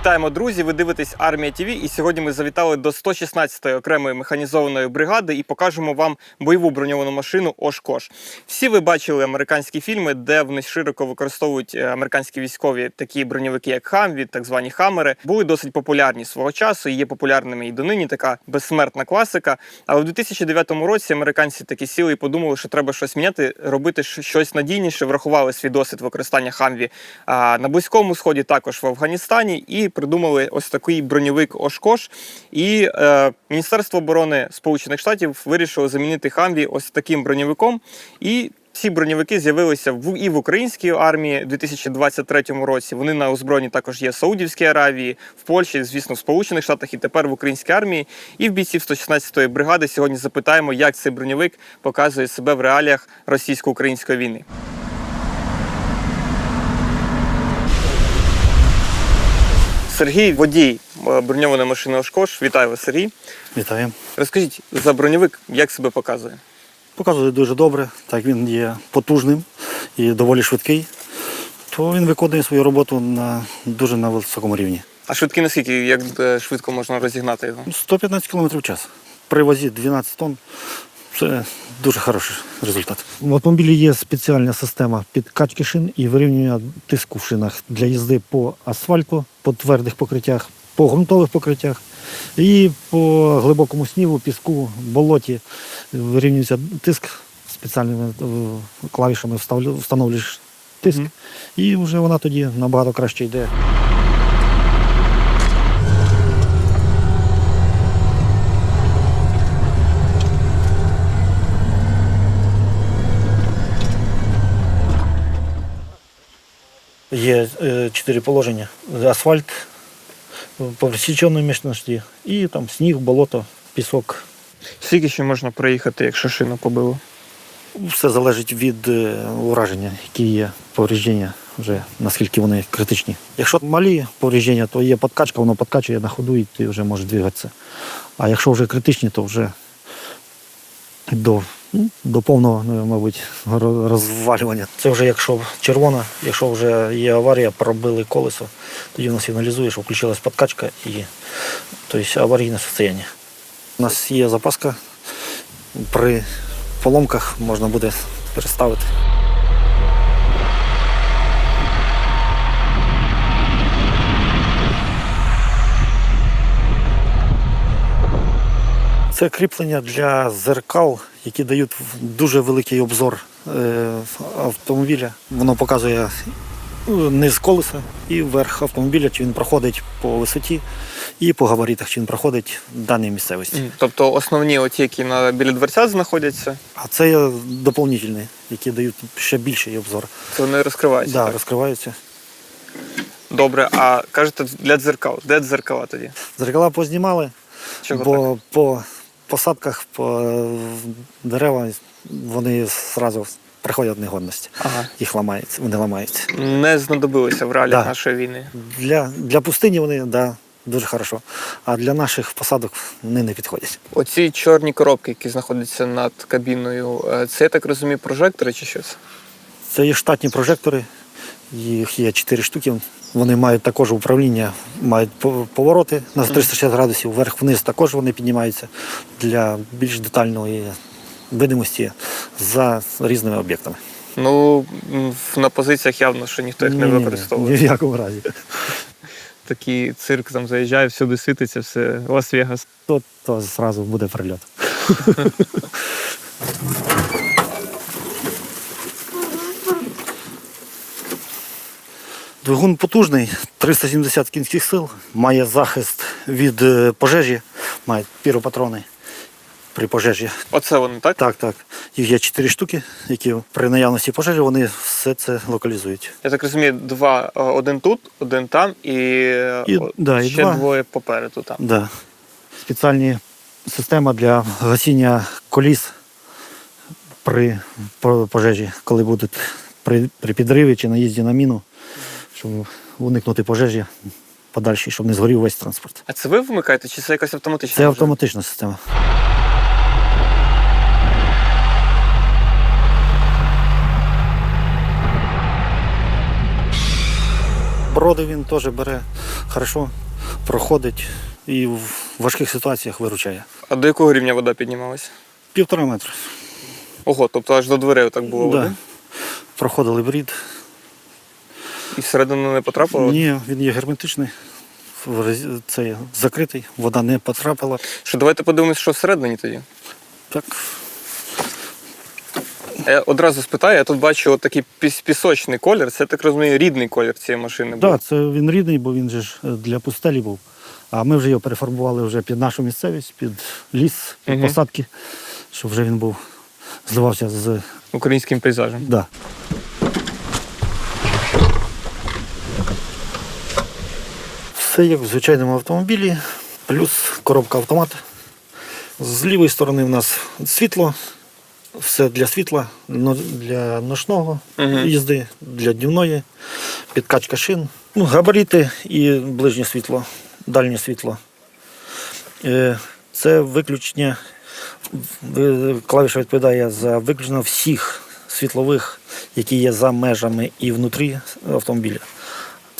Вітаємо, друзі! Ви дивитесь Армія ТІВІ. І сьогодні ми завітали до 116-ї окремої механізованої бригади і покажемо вам бойову броньовану машину Ошкош. Всі ви бачили американські фільми, де вони широко використовують е, американські військові такі броньовики, як Хамві, так звані Хаммери. Були досить популярні свого часу і є популярними і донині. Така безсмертна класика. Але в 2009 році американці таки сіли і подумали, що треба щось міняти, робити щось надійніше. Врахували свій досвід використання Хамві на близькому сході, також в Афганістані, і придумали ось такий броньовик Ошкош. І е, Міністерство оборони Сполучених Штатів вирішило замінити Хамві ось таким броньовиком. І ці броньовики з'явилися в і в українській армії у 2023 році. Вони на озброєнні також є в Саудівській Аравії, в Польщі, звісно, в Сполучених Штатах і тепер в українській армії. І в бійців 116-ї бригади сьогодні запитаємо, як цей броньовик показує себе в реаліях російсько-української війни. Сергій, водій е, броньованої машини Ошкош. Вітаю вас, Сергій. Вітаю. Розкажіть за броньовик, як себе показує? Показує дуже добре, так він є потужним і доволі швидкий, то він виконує свою роботу на дуже на високому рівні. А швидкий наскільки, як е, швидко можна розігнати його? 115 км в час. При вазі 12 тонн це дуже хороший результат. В автомобілі є спеціальна система підкачки шин і вирівнювання тиску в шинах для їзди по асфальту, по твердих покриттях, по ґрунтових покриттях. І по глибокому снігу, піску, болоті вирівнюється тиск спеціальними е, клавішами встановлюєш тиск, Мгм. і вже вона тоді набагато краще йде. Є е, чотири положення: асфальт по міцності, і там сніг, болото, пісок. Скільки ще можна проїхати, якщо шину побило? Все залежить від е, ураження, які є повреждення, вже наскільки вони критичні. Якщо малі повреждення, то є подкачка, воно подкачує на ходу і ти вже можеш двигатися. А якщо вже критичні, то вже до, до повного, ну, мабуть, розвалювання. Це вже якщо червона, якщо вже є аварія, пробили колесо, тоді воно сигналізує, що включилась подкачка і тобто, аварійне состояние. У нас є запаска при поломках можна буде переставити. Це кріплення для зеркал, які дають дуже великий обзор е, автомобіля. Воно показує е, низ колеса і верх автомобіля, чи він проходить по висоті, і по габаритах, чи він проходить в даній місцевості. Тобто основні оті, які на біля дверцят знаходяться, А це є доповнительні, які дають ще більший обзор. це вони розкриваються. Да, так? розкриваються. Добре, а кажете, для дзеркал. Де дзеркала тоді? Зеркала познімали, Чого бо по посадках, по дерева вони одразу приходять в негодність. так? Ага. Їх ламається, вони ламаються. Не знадобилися в реаліях Да. нашої війни. Для, для пустині вони да, дуже хорошо, а для наших посадок вони не підходять. Оці чорні коробки, які знаходяться над кабіною, е, це я так розумію, прожектори чи що це? Це є штатні прожектори, їх є 4 штуки. Вони мають також управління, мають повороти на 360 градусів, вверх-вниз також вони піднімаються для більш детальної видимості за різними об'єктами. Ну, на позиціях явно, що ніхто їх не Ні-ні-ні. Ні в якому разі. Такий цирк там заїжджає, всюди світиться, все Лас-Вегас. То, то зразу буде прильот. Двигун потужний, 370 кінських сил, має захист від е, пожежі, має піропатрони при пожежі. Оце вони, так? Так, так. Їх є 4 штуки, які при наявності пожежі вони все це локалізують. Я так розумію, два, е, один тут, один там і, е, І- о- да, і ще два. двоє попереду там. Да. Спеціальні система для гасіння коліс при пожежі, коли будуть при, при підриві чи наїзді на міну, щоб уникнути пожежі подальшій, щоб не згорів весь транспорт. А це ви вмикаєте, чи це якась автоматична? Це автоматична система. Броди він теж бере хорошо, проходить і в важких ситуаціях виручає. А до якого рівня вода піднімалася? Півтора метра. Ого, тобто аж до дверей так було води? Да. Проходили брід. І всередину не потрапило? Ні, він є герметичний. Це закритий, вода не потрапила. Що давайте подивимось, що всередині тоді. Так, Я одразу спитаю, я тут бачу от такий піс- пісочний колір. Це я так розумію, рідний колір цієї машини. був. да, це він рідний, бо він же ж е, для пустелі був. А ми вже його перефарбували вже під нашу місцевість, під ліс, під Мгм. посадки, щоб вже він був, зливався з. Українським пейзажем. Да. Все як в звичайному автомобілі, плюс коробка автомат. З лівої сторони в нас світло, все для світла, для ночного їзди, для днівної, підкачка шин, ну, габаріти і ближнє світло, дальнє світло. Е, Це виключення, клавіша відповідає за виключення всіх світлових, які є за межами і внутрі автомобіля.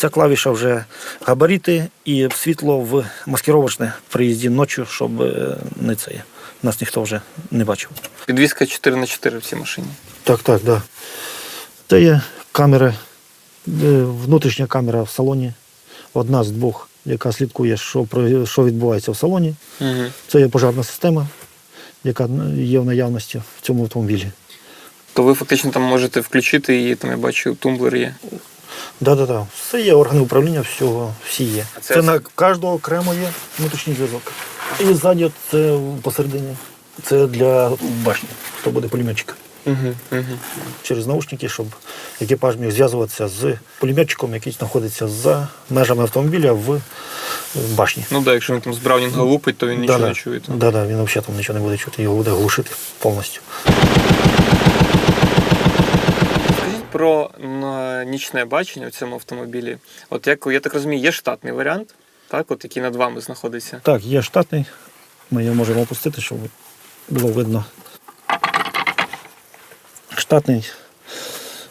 Ця клавіша вже габаріти і світло в маскировочне при їзді ночі, щоб е, не це. Нас ніхто вже не бачив. Підвізка 4 на 4 в цій машині. Так, так, да. Це є камери, е, внутрішня камера в салоні, одна з двох, яка слідкує, що, що відбувається в салоні. Угу. Це є пожежна система, яка є в наявності в цьому автомобілі. То ви фактично там можете включити її, там я бачу, тумблер є. Да, да, да. Все є органи управління, всього, всі є. Це Це, на кожного окремо є внутрішній зв'язок. І ззаді це посередині. Це для башні, хто буде пулеметчик. Угу. Угу. Через наушники, щоб екіпаж міг зв'язуватися з пулеметчиком, який знаходиться за межами автомобіля в башні. Ну так, якщо він там з Браунінга лупить, то він нічого Да-да. не чує. там. Да, да, він взагалі там нічого не буде чути, його буде глушити повністю. Про нічне бачення в цьому автомобілі. От як я так розумію, є штатний варіант, так, от який над вами знаходиться. Так, є штатний. Ми його можемо опустити, щоб було видно. Штатний,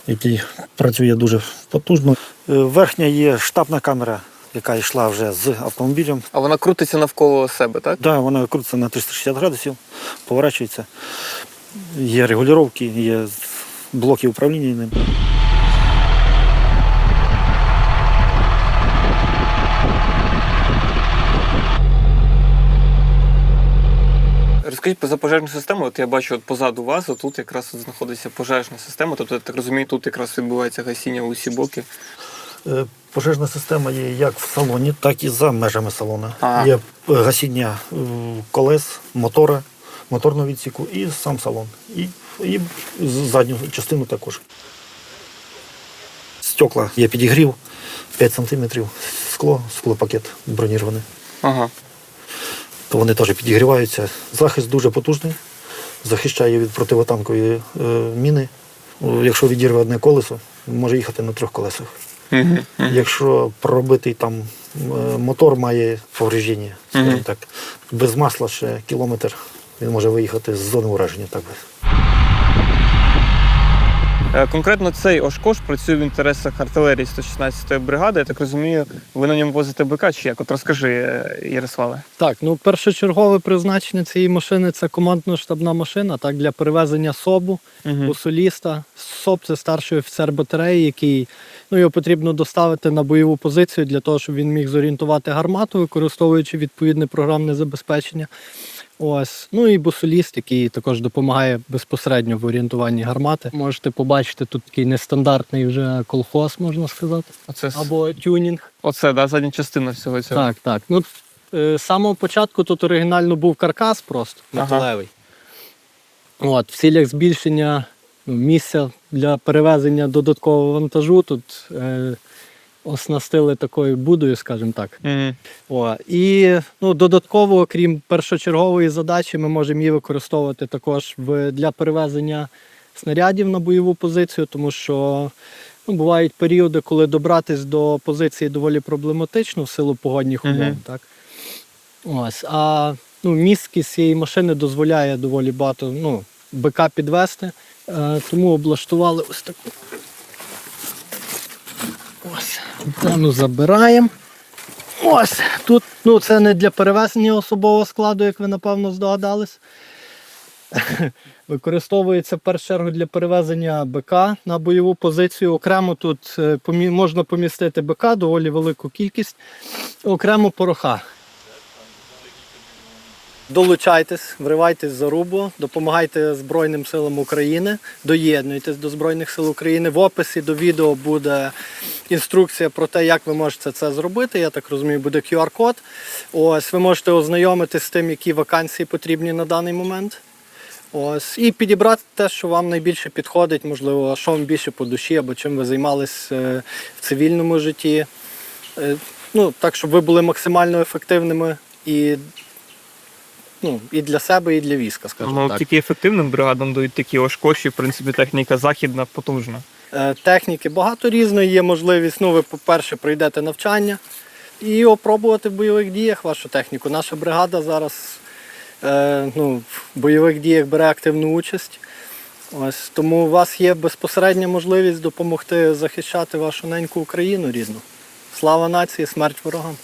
який працює дуже потужно. Е, Верхня є штабна камера, яка йшла вже з автомобілем. А вона крутиться навколо себе, так? Да, вона крутиться на 360 градусів, поворачується. Є регулювання, є блоки управління ним. Розкажіть про за пожежну систему. От я бачу, от позаду вас, отут якраз от знаходиться пожежна система. Тобто, я так розумію, тут якраз відбувається гасіння в усі боки. Е, Пожежна система є як в салоні, так і за межами салону. Ага. Є е, гасіння е, колес, мотора, моторного відсіку і сам салон. І, і задню частину також. Стекла є підігрів 5 см, скло, склопакет бронірований. Ага. То вони теж підігріваються. Захист дуже потужний, захищає від противотанкової е, міни. Якщо відірве одне колесо, може їхати на трьох колесах. Угу. Якщо пробитий там е, мотор має повреждення, скажімо Мгм. так, без масла ще кілометр, він може виїхати з зони ураження. Так би. Е, Конкретно цей Ошкош працює в інтересах артилерії 116-ї бригади. Я так розумію, ви на ньому возите БК чи як? От розкажи, е, Ярославе. Так, ну першочергове призначення цієї машини це командно-штабна машина, так, для перевезення СОБу, Угу. усоліста. СОБ це старший офіцер батареї, який ну, його потрібно доставити на бойову позицію для того, щоб він міг зорієнтувати гармату, використовуючи відповідне програмне забезпечення. Ось. Ну і бусоліст, який також допомагає безпосередньо в орієнтуванні гармати. Можете побачити тут такий нестандартний вже колхоз, можна сказати, Оце, або тюнінг. оце да, задня частина всього цього. Так, так. Ну, е, з самого початку тут оригінально був каркас просто Ага. металевий. От, в цілях збільшення місця для перевезення додаткового вантажу тут е, оснастили такою будою, скажімо так. Угу. О, і ну, додатково, крім першочергової задачі, ми можемо її використовувати також в, для перевезення снарядів на бойову позицію, тому що ну, бувають періоди, коли добратись до позиції доволі проблематично в силу погодних умов. Так? Ось, а ну, місткість цієї машини дозволяє доволі багато ну, БК підвести, е, тому облаштували ось таку. Ось. Антенну забираємо. Ось тут ну, це не для перевезення особового складу, як ви напевно здогадались. Використовується в першу чергу для перевезення БК на бойову позицію. Окремо тут е, можна помістити БК, доволі велику кількість, окремо пороха. Долучайтесь, вривайтесь за рубу, допомагайте Збройним силам України, доєднуйтесь до Збройних сил України. В описі до відео буде інструкція про те, як ви можете це зробити. Я так розумію, буде QR-код. Ось ви можете ознайомитись з тим, які вакансії потрібні на даний момент. Ось, і підібрати те, що вам найбільше підходить, можливо, що вам більше по душі, або чим ви займались е, в цивільному житті. Е, Ну, так, щоб ви були максимально ефективними і, ну, і для себе, і для війська, скажімо Ну, так. тільки ефективним бригадам дають такі ошкоші, в принципі, техніка західна потужна. Е, Техніки багато різної, є можливість. Ну, ви, по-перше, пройдете навчання і опробувати в бойових діях вашу техніку. Наша бригада зараз е, ну, в бойових діях бере активну участь. Ось, тому у вас є безпосередня можливість допомогти захищати вашу неньку Україну рідну. Слава нації, смерть ворогам!